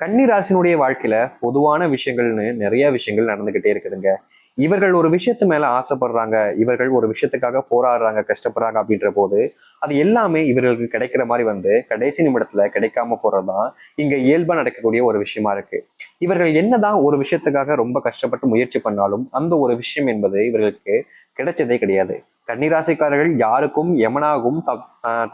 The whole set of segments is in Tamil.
கன்னிராசினுடைய வாழ்க்கையில பொதுவான விஷயங்கள்னு நிறைய விஷயங்கள் நடந்துகிட்டே இருக்குதுங்க. இவர்கள் ஒரு விஷயத்து மேல ஆசைப்படுறாங்க இவர்கள் ஒரு விஷயத்துக்காக போராடுறாங்க கஷ்டப்படுறாங்க அப்படின்ற போது அது எல்லாமே இவர்களுக்கு கிடைக்கிற மாதிரி வந்து கடைசி நிமிடத்துல கிடைக்காம போறதுதான் இங்க இயல்பா நடக்கக்கூடிய ஒரு விஷயமா இருக்கு. இவர்கள் என்னதான் ஒரு விஷயத்துக்காக ரொம்ப கஷ்டப்பட்டு முயற்சி பண்ணாலும் அந்த ஒரு விஷயம் என்பது இவர்களுக்கு கிடைச்சதே கிடையாது. கன்னிராசிக்காரர்கள் யாருக்கும் எமனாகவும்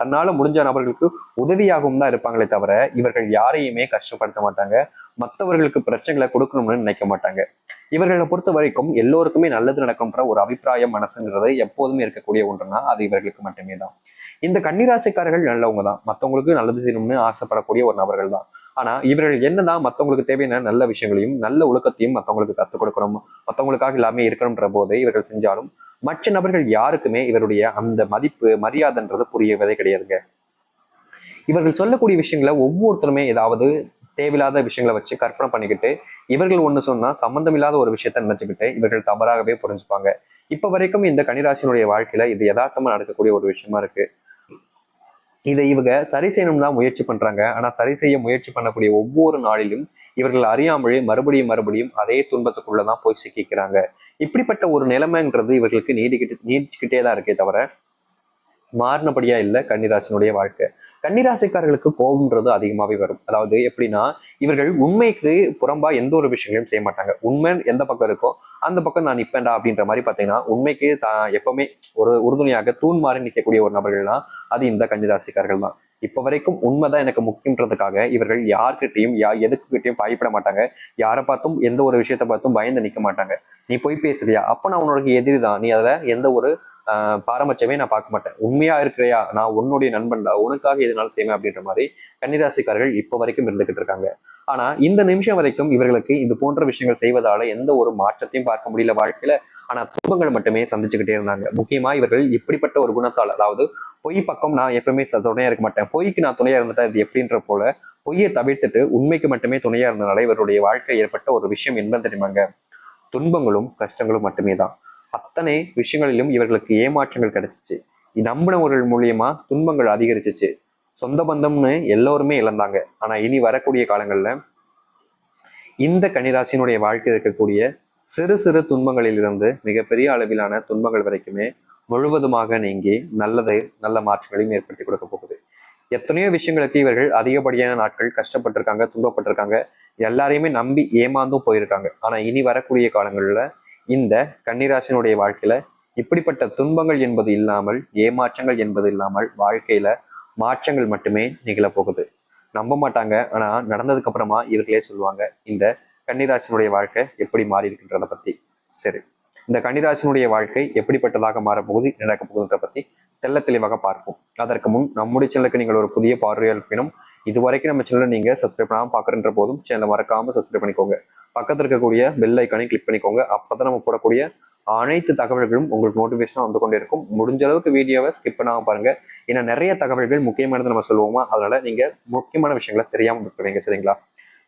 தன்னால முடிஞ்ச நபர்களுக்கு உதவியாகவும் தான் இருப்பாங்களே தவிர இவர்கள் யாரையுமே கஷ்டப்படுத்த மாட்டாங்க. மற்றவர்களுக்கு பிரச்சனைகளை கொடுக்கணும்னு நினைக்க மாட்டாங்க. இவர்களை பொறுத்த வரைக்கும் எல்லோருக்குமே நல்லது நடக்கும்ன்ற ஒரு அபிப்பிராயம் மனசுங்கிறது எப்போதுமே இருக்கக்கூடிய ஒன்றுனா அது இவர்களுக்கு மட்டுமே தான் இந்த கன்னிராசிக்காரர்கள் நல்லவங்க தான். மற்றவங்களுக்கு நல்லது செய்யணும்னு ஆசைப்படக்கூடிய ஒரு நபர்கள் தான். ஆனா இவர்கள் என்னதான் மற்றவங்களுக்கு தேவையான நல்ல விஷயங்களையும் நல்ல ஒழுக்கத்தையும் மற்றவங்களுக்கு கற்றுக் கொடுக்கணும் மற்றவங்களுக்காக எல்லாமே இருக்கணும்ன்ற போதே இவர்கள் செஞ்சாலும் மற்ற நபர்கள் யாருக்குமே இவருடைய அந்த மதிப்பு மரியாதைன்றது புரியவதே கிடையாதுங்க. இவர்கள் சொல்லக்கூடிய விஷயங்களை ஒவ்வொருத்தருமே ஏதாவது தேவையில்லாத விஷயங்களை வச்சு கற்பனை பண்ணிக்கிட்டு இவர்கள் ஒண்ணு சொன்னா சம்பந்தமில்லாத ஒரு விஷயத்த நினச்சிக்கிட்டு இவர்கள் தவறாகவே புரிஞ்சுப்பாங்க. இப்ப வரைக்கும் இந்த கனிராசினுடைய வாழ்க்கையில இது யதார்த்தமாக நடக்கக்கூடிய ஒரு விஷயமா இருக்கு. இதை இவங்க சரி செய்யணும் தான் முயற்சி பண்றாங்க. ஆனா சரி செய்ய முயற்சி பண்ணக்கூடிய ஒவ்வொரு நாளிலும் இவர்கள் அறியாமலே மறுபடியும் மறுபடியும் அதே துன்பத்துக்குள்ளதான் போய் சிக்கிக்கிறாங்க. இப்படிப்பட்ட ஒரு நிலைமைன்றது இவர்களுக்கு நீடிக்கிட்டு நீடிச்சுக்கிட்டே தான் இருக்கே தவிர மாறினபடியா இல்லை கன்னிராசினுடைய வாழ்க்கை. கன்னிராசிக்காரர்களுக்கு கோபம்ன்றது அதிகமாகவே வரும். அதாவது எப்படின்னா இவர்கள் உண்மைக்கு புறம்பா எந்த ஒரு விஷயங்களையும் செய்ய மாட்டாங்க. உண்மை எந்த பக்கம் இருக்கோ அந்த பக்கம் நான் நிப்பேன்டா அப்படின்ற மாதிரி பார்த்தீங்கன்னா உண்மைக்கு தான் எப்பவுமே ஒரு உறுதுணையாக தூண் மாறி நிற்கக்கூடிய ஒரு நபர்கள்னா அது இந்த கன்னிராசிக்காரர்கள் தான். இப்ப வரைக்கும் உண்மைதான் எனக்கு முக்கியன்றதுக்காக இவர்கள் யார்கிட்டையும் யா எதுக்குகிட்டயும் பயப்பட மாட்டாங்க. யாரை பார்த்தும் எந்த ஒரு விஷயத்தை பார்த்தும் பயந்து நிக்க மாட்டாங்க. நீ போய் பேசுறியா? அப்ப நான் உனக்கு எதிரி தான். நீ அதுல எந்த ஒரு பாரபட்சமே நான் பார்க்க மாட்டேன். உண்மையா இருக்கிறியா? நான் உன்னுடைய நண்பன்டா? உனக்காக எதுனாலும் செய்வேன் அப்படின்ற மாதிரி கன்னிராசிக்காரர்கள் இப்போ வரைக்கும் இருந்துகிட்டு இருக்காங்க. ஆனா இந்த நிமிஷம் வரைக்கும் இவர்களுக்கு இது போன்ற விஷயங்கள் செய்வதால எந்த ஒரு மாற்றத்தையும் பார்க்க முடியல வாழ்க்கையில. ஆனா துன்பங்கள் மட்டுமே சந்திச்சுக்கிட்டே இருந்தாங்க. முக்கியமா இவர்கள் இப்படிப்பட்ட ஒரு குணத்தால் அதாவது பொய் பக்கம் நான் எப்பவுமே துணையா இருக்க மாட்டேன். பொய்க்கு நான் துணையா இருந்துட்டா இது எப்படின்ற போல பொய்யை தவிர்த்துட்டு உண்மைக்கு மட்டுமே துணையா இருந்தனால இவருடைய வாழ்க்கையில் ஏற்பட்ட ஒரு விஷயம் என்ன தெரியுமாங்க? துன்பங்களும் கஷ்டங்களும் மட்டுமே தான். அத்தனை விஷயங்களிலும் இவர்களுக்கு ஏமாற்றங்கள் கிடைச்சிச்சு. நம்பினவர்கள் மூலியமா துன்பங்கள் அதிகரிச்சிச்சு. சொந்த பந்தம்னு எல்லோருமே இழந்தாங்க. ஆனா இனி வரக்கூடிய காலங்கள்ல இந்த கன்னிராசினுடைய வாழ்க்கை இருக்கக்கூடிய சிறு சிறு துன்பங்களிலிருந்து மிகப்பெரிய அளவிலான துன்பங்கள் வரைக்குமே முழுவதுமாக நீங்கி நல்லது நல்ல மாற்றங்களையும் ஏற்படுத்தி கொடுக்க போகுது. எத்தனையோ விஷயங்களுக்கு இவர்கள் அதிகப்படியான நாட்கள் கஷ்டப்பட்டிருக்காங்க துன்பப்பட்டிருக்காங்க. எல்லாரையுமே நம்பி ஏமாந்தும் போயிருக்காங்க. ஆனா இனி வரக்கூடிய காலங்களில் இந்த கன்னிராசினுடைய வாழ்க்கையில இப்படிப்பட்ட துன்பங்கள் என்பது இல்லாமல் ஏமாற்றங்கள் என்பது இல்லாமல் வாழ்க்கையில மாற்றங்கள் மட்டுமே நிகழ போகுது. நம்ப மாட்டாங்க. ஆனா நடந்ததுக்கு அப்புறமா இவர்களே சொல்லுவாங்க இந்த கன்னிராசினுடைய வாழ்க்கை எப்படி மாறி இருக்கின்றத பத்தி. சரி. இந்த கன்னிராசினுடைய வாழ்க்கை எப்படிப்பட்டதாக மாறப்போகுது நடக்க போகுதுன்ற பத்தி தெல்ல தெளிவாக பார்ப்போம். அதற்கு முன் நம்முடைய சேனலுக்கு நீங்கள் ஒரு புதிய பார்வையால் இது வரைக்கும் நம்ம சேனலை நீங்கள் சப்ஸ்கிரைப் பண்ணாமல் பார்க்குறன்ற போதும் சேனலை மறக்காமல் சப்ஸ்கிரைப் பண்ணிக்கோங்க. பக்கத்தில் இருக்கக்கூடிய பெல் ஐக்கானையும் கிளிக் பண்ணிக்கோங்க. அப்பதான் நம்ம போடக்கூடிய அனைத்து தகவல்களும் உங்களுக்கு நோட்டிஃபிகேஷனாக வந்து கொண்டே இருக்கும். முடிஞ்ச அளவுக்கு வீடியோவை ஸ்கிப் பண்ணாமல் பாருங்க. ஏன்னா நிறைய தகவல்கள் முக்கியமானது நம்ம சொல்லுவோமா? அதனால நீங்க முக்கியமான விஷயங்களை தெரியாமல் விட்டுருவீங்க. சரிங்களா?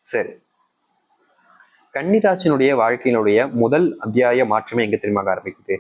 சரி. கன்னிராசினுடைய வாழ்க்கையினுடைய முதல் அத்தியாய மாற்றமே எங்க திரும்ப ஆரம்பிக்குது?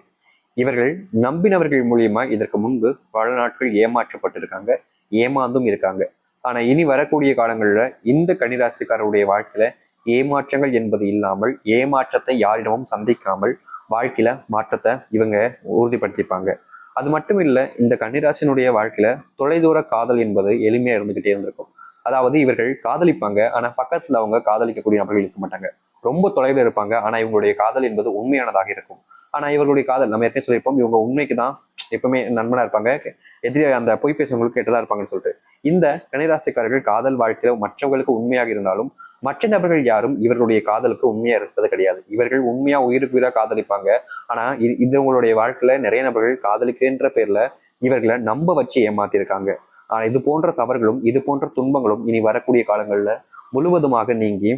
இவர்கள் நம்பினவர்கள் மூலியமா இதற்கு முன்பு பல நாட்கள் ஏமாற்றப்பட்டிருக்காங்க. ஏமாந்தும் இருக்காங்க. ஆனா இனி வரக்கூடிய காலங்கள்ல இந்த கன்னிராசிக்காரருடைய வாழ்க்கையில ஏமாற்றங்கள் என்பது இல்லாமல் ஏமாற்றத்தை யாரிடமும் சந்திக்காமல் வாழ்க்கையில மாற்றத்தை இவங்க உறுதிப்படுத்திப்பாங்க. அது மட்டும் இல்ல இந்த கன்னிராசினுடைய வாழ்க்கையில தொலைதூர காதல் என்பது எளிமையா இருந்துகிட்டே இருந்திருக்கும். அதாவது இவர்கள் காதலிப்பாங்க ஆனா பக்கத்துல அவங்க காதலிக்கக்கூடிய நபர்கள் இருக்க மாட்டாங்க. ரொம்ப தொலைவில் இருப்பாங்க ஆனா இவங்களுடைய காதல் என்பது உண்மையானதாக இருக்கும். ஆனா இவர்களுடைய காதல் நம்ம ஏற்கனவே சொல்லியிருப்போம் இவங்க உண்மைக்கு தான் எப்பவுமே நண்பனா இருப்பாங்க. எதிரி அந்த பொய் பேசுறவங்களுக்கு கெட்டதா இருப்பாங்கன்னு சொல்லிட்டு. இந்த கணிராசிக்காரர்கள் காதல் வாழ்க்கையில் மற்றவங்களுக்கு உண்மையாக இருந்தாலும் மற்ற நபர்கள் யாரும் இவர்களுடைய காதலுக்கு உண்மையா இருப்பது கிடையாது. இவர்கள் உண்மையா உயிருக்கு உயிரா காதலிப்பாங்க. ஆனா இது உங்களுடைய வாழ்க்கையில நிறைய நபர்கள் காதலிக்கின்ற பேர்ல இவர்களை நம்ப வச்சு ஏமாத்திருக்காங்க. ஆனா இது போன்ற தவறுகளும் இது போன்ற துன்பங்களும் இனி வரக்கூடிய காலங்கள்ல முழுவதுமாக நீங்கி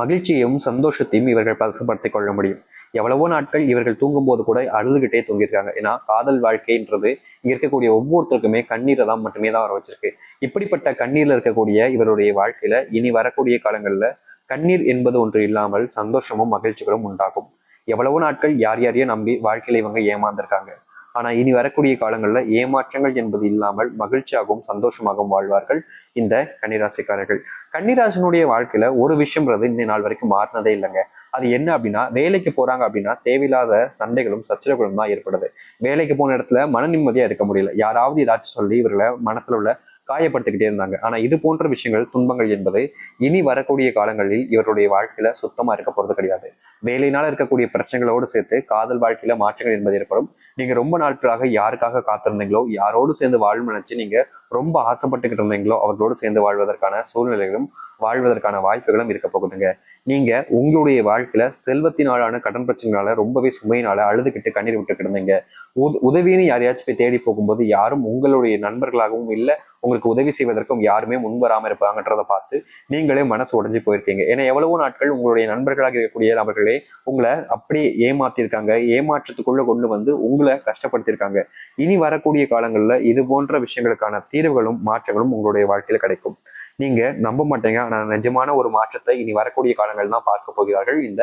மகிழ்ச்சியையும் சந்தோஷத்தையும் இவர்கள் பரிசுப்படுத்திக் கொள்ள முடியும். எவ்வளவோ நாட்கள் இவர்கள் தூங்கும்போது கூட அழுதுகிட்டே தூங்கியிருக்காங்க. ஏன்னா காதல் வாழ்க்கைன்றது இங்க இருக்கக்கூடிய ஒவ்வொருத்தருக்குமே கண்ணீரை தான் மட்டுமே தான் வர வச்சிருக்கு. இப்படிப்பட்ட கண்ணீர்ல இருக்கக்கூடிய இவருடைய வாழ்க்கையில இனி வரக்கூடிய காலங்கள்ல கண்ணீர் என்பது ஒன்று இல்லாமல் சந்தோஷமும் மகிழ்ச்சிகளும் உண்டாகும். எவ்வளவோ நாட்கள் யார் யாரையோ நம்பி வாழ்க்கையில இவங்க ஏமாந்திருக்காங்க. ஆனா இனி வரக்கூடிய காலங்கள்ல ஏமாற்றங்கள் என்பது இல்லாமல் மகிழ்ச்சியாகவும் சந்தோஷமாகவும் வாழ்வார்கள் இந்த கன்னிராசிக்காரர்கள். கன்னிராசனுடைய வாழ்க்கையில ஒரு விஷயம்ன்றது இந்த நாள் வரைக்கும் மாறினதே இல்லைங்க. அது என்ன அப்படின்னா வேலைக்கு போறாங்க அப்படின்னா தேவையில்லாத சண்டைகளும் சச்சரவுகளும் தான் ஏற்படுது. வேலைக்கு போன இடத்துல மன நிம்மதியா இருக்க முடியல. யாராவது ஏதாச்சும் சொல்லி இவர்களை மனசுல உள்ள காயப்படுத்திக்கிட்டே இருந்தாங்க. ஆனா இது போன்ற விஷயங்கள் துன்பங்கள் என்பது இனி வரக்கூடிய காலங்களில் இவருடைய வாழ்க்கையில சுத்தமா இருக்க போறது கிடையாது. வேலையினால இருக்கக்கூடிய பிரச்சனைகளோடு சேர்த்து காதல் வாழ்க்கையில மாற்றங்கள் என்பது ஏற்படும். நீங்க ரொம்ப நாட்களாக யாருக்காக காத்திருந்தீங்களோ யாரோடு சேர்ந்து வாழும் நினைச்சு நீங்க ரொம்ப ஆசைப்பட்டுக்கிட்டு இருந்தீங்களோ அவர்களோடு சேர்ந்து வாழ்வதற்கான சூழ்நிலைகளும் வாழ்வதற்கான வாய்ப்புகளும் இருக்க போகுதுங்க. நீங்க உங்களுடைய வாழ்க்கையில செல்வத்தினாலான கடன் பிரச்சனைனால ரொம்பவே சுமையினால அழுதுகிட்டு கண்ணீர் விட்டு கிடந்தீங்க உதவின்னு யாரையாச்சும் போய் தேடி போகும்போது யாரும் உங்களுடைய நண்பர்களாகவும் இல்ல உங்களுக்கு உதவி செய்வதற்கும் யாருமே முன்வராமல் இருப்பாங்கன்றதை இருப்பாங்கன்றத பார்த்து நீங்களே மனசு உடஞ்சி போயிருக்கீங்க. ஏன்னா எவ்வளவோ நாட்கள் உங்களுடைய நண்பர்களாக இருக்கக்கூடிய நபர்களே உங்களை அப்படியே ஏமாத்திருக்காங்க ஏமாற்றத்துக்குள்ள கொண்டு வந்து உங்களை கஷ்டப்படுத்தியிருக்காங்க. இனி வரக்கூடிய காலங்கள்ல இது போன்ற விஷயங்களுக்கான தீர்வுகளும் மாற்றங்களும் உங்களுடைய வாழ்க்கையில் கிடைக்கும். நீங்க நம்ப மாட்டீங்க. ஆனா நிஜமான ஒரு மாற்றத்தை இனி வரக்கூடிய காலங்கள் தான் பார்க்க போகிறார்கள் இந்த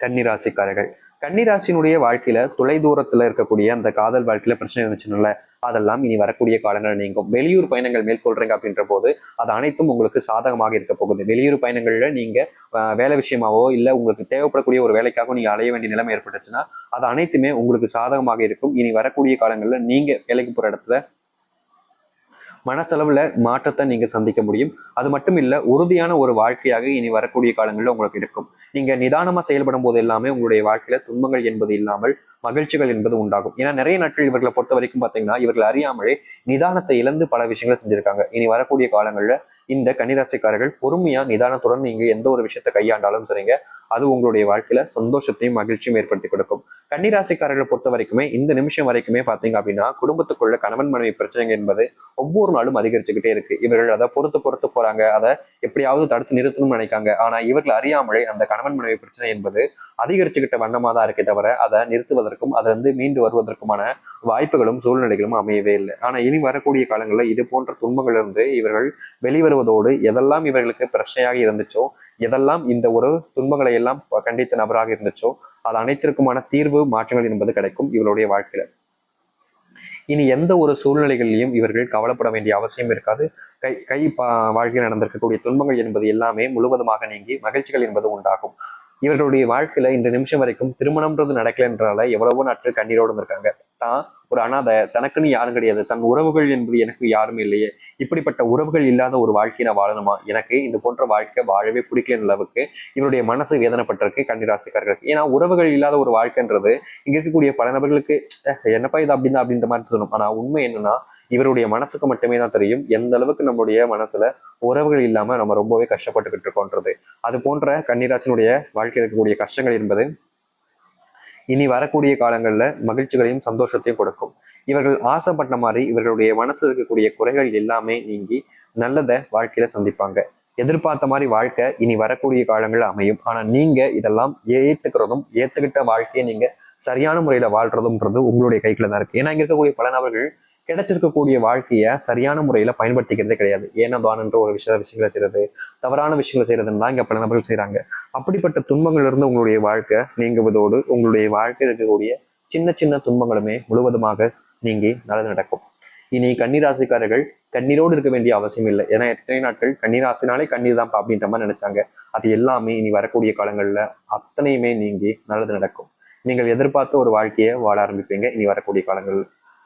கன்னிராசிக்காரர்கள். கன்னிராசினுடைய வாழ்க்கையில தொலை தூரத்துல இருக்கக்கூடிய அந்த காதல் வாழ்க்கையில பிரச்சனை இருந்துச்சுன்னு அதெல்லாம் இனி வரக்கூடிய காலங்கள் நீங்கும். வெளியூர் பயணங்கள் மேற்கொள்றீங்க அப்படின்ற போது அது அனைத்தும் உங்களுக்கு சாதகமாக இருக்க போகுது. வெளியூர் பயணங்கள்ல நீங்க வேலை விஷயமாவோ இல்ல உங்களுக்கு தேவைப்படக்கூடிய ஒரு வேலைக்காக நீங்க அலைய வேண்டிய நிலைமை ஏற்பட்டுச்சுன்னா அது அனைத்துமே உங்களுக்கு சாதகமாக இருக்கும். இனி வரக்கூடிய காலங்கள்ல நீங்க வேலைக்கு போற இடத்துல மனசளவில் மாற்றத்தை நீங்கள் சந்திக்க முடியும். அது மட்டும் இல்லை உறுதியான ஒரு வாழ்க்கையாக இனி வரக்கூடிய காலங்களில் உங்களுக்கு இருக்கும். நீங்கள் நிதானமாக செயல்படும் போது எல்லாமே உங்களுடைய வாழ்க்கையில் துன்பங்கள் என்பது இல்லாமல் மகிழ்ச்சிகள் என்பது உண்டாகும். ஏன்னா நிறைய நாட்கள் இவர்களை பொறுத்த வரைக்கும் பாத்தீங்கன்னா இவர்கள் அறியாமலே நிதானத்தை இழந்து பல விஷயங்களை செஞ்சிருக்காங்க. இனி வரக்கூடிய காலங்கள்ல இந்த கன்னிராசிக்காரர்கள் பொறுமையா நிதானத்துடன் நீங்க எந்த ஒரு விஷயத்தை கையாண்டாலும் சரிங்க அது உங்களுடைய வாழ்க்கையில சந்தோஷத்தையும் மகிழ்ச்சியும் ஏற்படுத்தி கொடுக்கும். கன்னிராசிக்காரர்களை பொறுத்த வரைக்குமே இந்த நிமிஷம் வரைக்குமே பாத்தீங்க அப்படின்னா குடும்பத்துக்குள்ள கணவன் மனைவி பிரச்சனைகள் என்பது ஒவ்வொரு நாளும் அதிகரிச்சுக்கிட்டே இருக்கு. இவர்கள் அதை பொறுத்து பொறுத்து போறாங்க அதை எப்படியாவது தடுத்து நிறுத்தணும்னு நினைக்காங்க. ஆனா இவர்கள் அறியாமலே அந்த கணவன் மனைவி பிரச்சனை என்பது அதிகரிச்சுக்கிட்ட வண்ணமா தான் இருக்கே தவிர அதை நிறுத்துவதற்கும் அதை வந்து மீண்டு வருவதற்குமான வாய்ப்புகளும் சூழ்நிலைகளும் அமையவே இல்லை. ஆனால் இனி வரக்கூடிய காலங்களில் இது போன்ற துன்பங்களிலிருந்து இவர்கள் வெளிவருவதோடு எதெல்லாம் இவர்களுக்கு பிரச்சனையாக இருந்துச்சோ எதெல்லாம் இந்த ஒரு துன்பங்களை எல்லாம் கண்டித்த நபராக இருந்துச்சோ அது அனைத்திற்குமான தீர்வு மாற்றங்கள் என்பது கிடைக்கும் இவருடைய வாழ்க்கையில. இனி எந்த ஒரு சூழ்நிலைகளிலையும் இவர்கள் கவலைப்பட வேண்டிய அவசியம் இருக்காது. கை கை வாழ்க்கையில் நடந்திருக்கக்கூடிய துன்பங்கள் என்பது எல்லாமே முழுவதுமாக நீங்கி மகிழ்ச்சிகள் என்பது உண்டாகும். இவர்களுடைய வாழ்க்கையில இந்த நிமிஷம் வரைக்கும் திருமணம்ன்றது நடக்கலைன்றால எவ்வளவோ நாட்கள் கண்ணீரோடு இருந்திருக்காங்க. தான் ஒரு அனாதை தனக்குன்னு யாரும் கிடையாது. தன் உறவுகள் என்பது எனக்கு யாரும் இல்லையே. இப்படிப்பட்ட உறவுகள் இல்லாத ஒரு வாழ்க்கையை நான் வாழணுமா? எனக்கு இது போன்ற வாழ்க்கை வாழவே பிடிக்கல அளவுக்கு இவருடைய மனசு வேதனைப்பட்டிருக்கு கன்னிராசிக்காரர்களுக்கு ஏன்னா உறவுகள் இல்லாத ஒரு வாழ்க்கைன்றது இங்க இருக்கக்கூடிய பல நபர்களுக்கு என்னப்பா இது அப்படின்னா? அப்படின்ற மாதிரி தோணும். ஆனா உண்மை என்னன்னா இவருடைய மனசுக்கு மட்டுமே தான் தெரியும் எந்த அளவுக்கு நம்மளுடைய மனசுல உறவுகள் இல்லாம நம்ம ரொம்பவே கஷ்டப்பட்டுக்கிட்டு இருக்கோன்றது. அது போன்ற கன்னிராசினுடைய வாழ்க்கையில் இருக்கக்கூடிய கஷ்டங்கள் என்பது இனி வரக்கூடிய காலங்கள்ல மகிழ்ச்சிகளையும் சந்தோஷத்தையும் கொடுக்கும். இவர்கள் ஆசைப்பட்ட மாதிரி இவர்களுடைய மனசில் இருக்கக்கூடிய குறைகள் எல்லாமே நீங்கி நல்லதை வாழ்க்கையில சந்திப்பாங்க. எதிர்பார்த்த மாதிரி வாழ்க்கை இனி வரக்கூடிய காலங்கள்ல அமையும். ஆனா நீங்க இதெல்லாம் ஏத்துக்கிறதும் ஏத்துக்கிட்ட வாழ்க்கையை நீங்க சரியான முறையில வாழ்றதும்ன்றது உங்களுடைய கைக்குள்ள தான் இருக்கு. ஏன்னா இங்க இருக்கக்கூடிய பல நபர்கள் கிடைச்சிருக்கக்கூடிய வாழ்க்கையை சரியான முறையில பயன்படுத்திக்கிறதே கிடையாது. ஏன்னா தானன்ற ஒரு விஷய விஷயங்களை செய்யறது தவறான விஷயங்களை செய்யறதுன்னு தான் இங்கே பல நபர்கள் செய்கிறாங்க அப்படிப்பட்ட துன்பங்களிலிருந்து உங்களுடைய வாழ்க்கை நீங்குவதோடு உங்களுடைய வாழ்க்கையில் இருக்கக்கூடிய சின்ன சின்ன துன்பங்களுமே முழுவதுமாக நீங்கி நல்லது நடக்கும் இனி கன்னிராசிக்காரர்கள் கண்ணீரோடு இருக்க வேண்டிய அவசியம் இல்லை. ஏன்னா எத்தனை நாட்கள் கண்ணீராசினாலே கண்ணீர் தான் அப்படின்ற மாதிரி நினைச்சாங்க. அது எல்லாமே இனி வரக்கூடிய காலங்கள்ல அத்தனையுமே நீங்கி நல்லது நடக்கும். நீங்கள் எதிர்பார்த்த ஒரு வாழ்க்கையை வாழ ஆரம்பிப்பீங்க. இனி வரக்கூடிய காலங்களில்